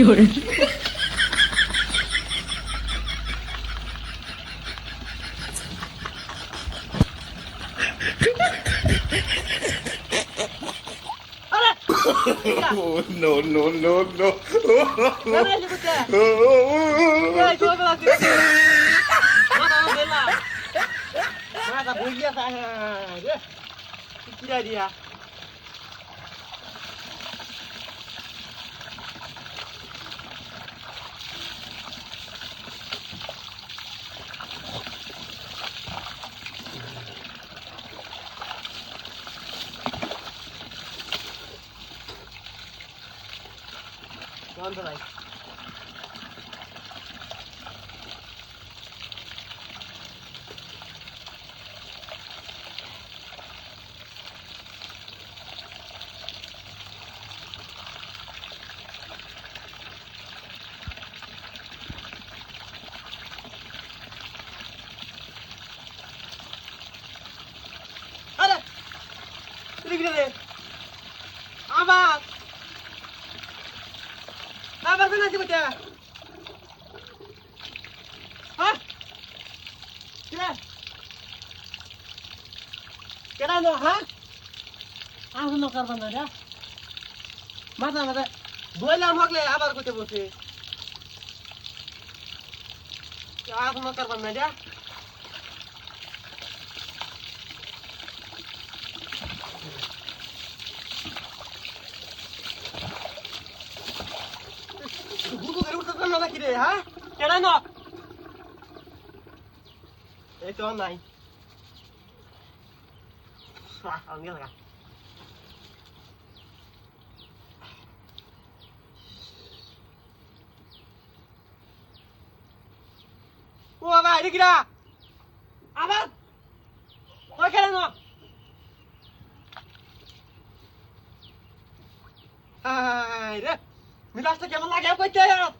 有人 no, no, no, no. কেন এসে করতে? এই তো বেলা কি? nonetheless. Look at this. আবার বেটা হ্যাঁ? কে? কেন নো? হ্যাঁ? আহ নো করবা আবার কইতে বসে আহ নো করবা છે હા કેળા નો એ તો નહીં હા અંગે લગા Boa, vai, liga! Avança! Vai, querendo! Ai, me dá essa aqui, eu vou largar!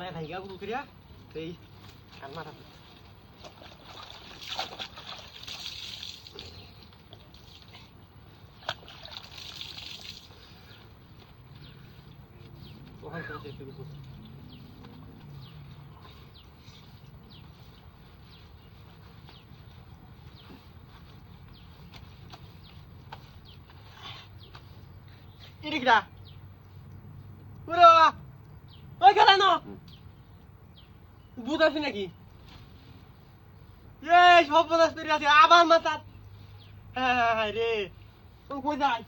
আলাই খাই গা গুলো করিয়া এই কান মাথা ওখান থেকে একটু Irigda. ভূত আছে নাকি? এ সব বদাস পেরে আছে, আবার মাথা হ্যাঁ রে। কই যাই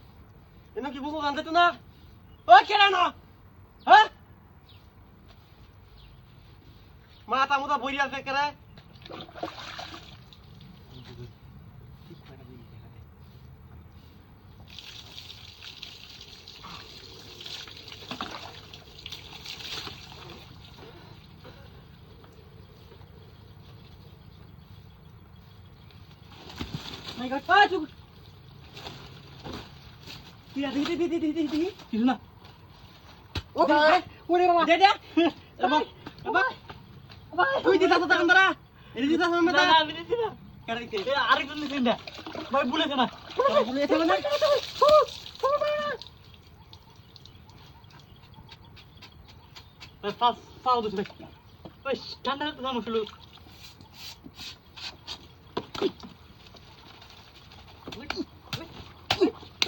এনে কি বুঝো জানতে তো না? ও কেন না হ্যাঁ? মাথা মুথা বইরি আছে কেরে My God, ah, juga. Tidak, tidak, tidak, tidak, tidak, tidak. Tidak nak. Udah, mama. Dia, dia. Apa? Apa? Apa? Kau tidak tahu. Ini tidak sama mereka. Karena itu. Ya, hari itu. Baik boleh kena. Baik boleh boleh boleh kena. Baik, fast, fast, baik. Baik, kandang itu kamu selalu. শুধু।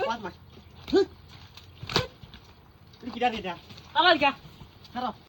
মার মার